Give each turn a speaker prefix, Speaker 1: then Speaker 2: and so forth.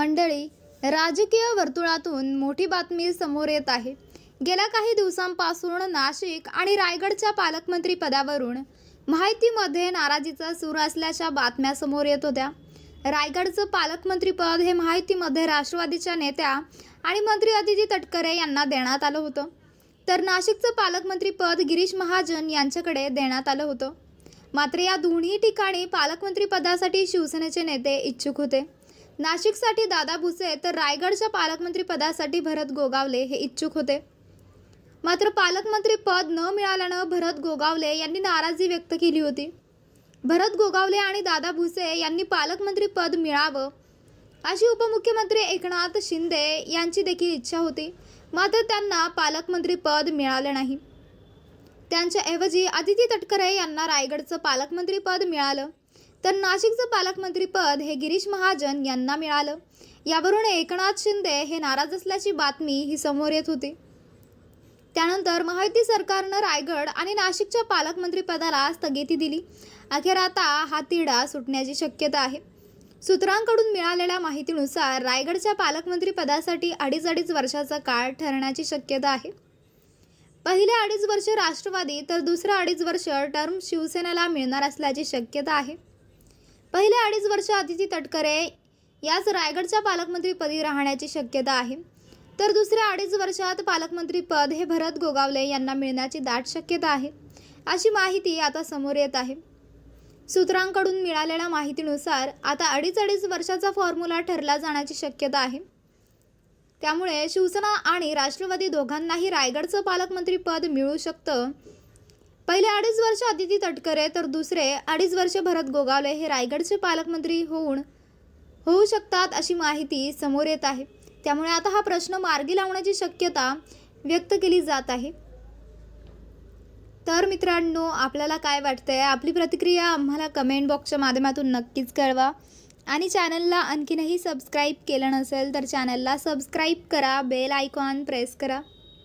Speaker 1: मंडळी राजकीय वर्तुळातून मोठी बातमी समोर येत आहे. गेल्या काही दिवसांपासून नाशिक आणि रायगडच्या पालकमंत्री पदावरून माहितीमध्ये नाराजीचा सूर असल्याच्या बातम्या समोर येत होत्या. रायगडचं पालकमंत्रीपद हे माहितीमध्ये राष्ट्रवादीच्या नेत्या आणि मंत्री अदिती तटकरे यांना देण्यात आलं होतं. तर नाशिकचं पालकमंत्रीपद गिरीश महाजन यांच्याकडे देण्यात आलं होतं. मात्र या दोन्ही ठिकाणी पालकमंत्री पदासाठी शिवसेनेचे नेते इच्छुक होते. नाशिकसाठी दादा भुसे तर रायगडच्या पालकमंत्री पदासाठी भरत गोगावले हे इच्छुक होते. मात्र पालकमंत्री पद न मिळाल्यानं भरत गोगावले यांनी नाराजी व्यक्त केली होती. भरत गोगावले आणि दादा भुसे यांनी पालकमंत्री पद मिळावं अशी उपमुख्यमंत्री एकनाथ शिंदे यांची देखील इच्छा होती. मात्र त्यांना पालकमंत्री पद मिळालं नाही. त्यांच्याऐवजी आदिती तटकरे यांना रायगडचं पालकमंत्री पद मिळालं. तर नाशिकचं पालकमंत्रीपद हे गिरीश महाजन यांना मिळालं. यावरून एकनाथ शिंदे हे नाराज असल्याची बातमी ही समोर येत होती. त्यानंतर महायुती सरकारनं रायगड आणि नाशिकच्या पालकमंत्रीपदाला स्थगिती दिली. अखेर आता हा तिढा सुटण्याची शक्यता आहे. सूत्रांकडून मिळालेल्या माहितीनुसार रायगडच्या पालकमंत्रीपदासाठी अडीच अडीच वर्षाचा काळ ठरण्याची शक्यता आहे. पहिले अडीच वर्ष राष्ट्रवादी तर दुसरं अडीच वर्ष टर्म शिवसेनेला मिळणार असल्याची शक्यता आहे. पहिले अडीच वर्ष अतिथी तटकरे याच रायगडच्या पालकमंत्रीपदी राहण्याची शक्यता आहे. तर दुसऱ्या अडीच वर्षात पालकमंत्रीपद हे भरत गोगावले यांना मिळण्याची दाट शक्यता आहे. अशी माहिती आता समोर येत आहे. सूत्रांकडून मिळालेल्या माहितीनुसार आता अडीच अडीच वर्षाचा फॉर्म्युला ठरला जाण्याची शक्यता आहे. त्यामुळे शिवसेना आणि राष्ट्रवादी दोघांनाही रायगडचं पालकमंत्रीपद मिळू शकतं पहिले अडीच वर्ष अदिती तटकरे तर दुसरे अडीच वर्ष भरत गोगावले हे रायगडचे पालकमंत्री होऊन होऊ शकतात अशी माहिती समोर येत आहे. त्यामुळे आता हा प्रश्न मार्गी लावण्याची शक्यता व्यक्त केली जात आहे. तर मित्रांनो आपल्याला काय वाटतंय? आपली प्रतिक्रिया आम्हाला कमेंट बॉक्सच्या माध्यमातून नक्कीच कळवा. आणि चॅनलला आणखीनही सबस्क्राईब केलं नसेल तर चॅनलला सबस्क्राईब करा बेल आयकॉन प्रेस करा.